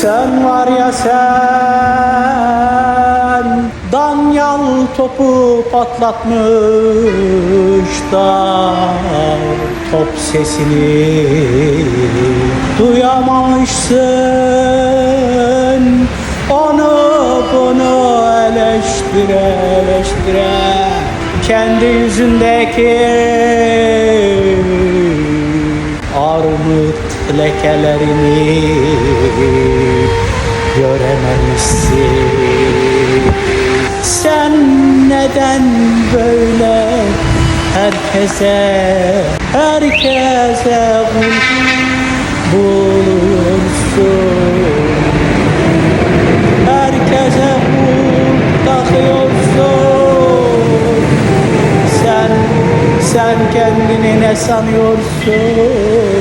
Sen var ya sen Danyal topu patlatmış da Top sesini duyamamışsın. Onu bunu eleştire eleştire Kendi yüzündeki armut lekelerini neden böyle? Herkese herkese bul buluyorsun Herkese bul takıyorsun Sen sen kendini ne sanıyorsun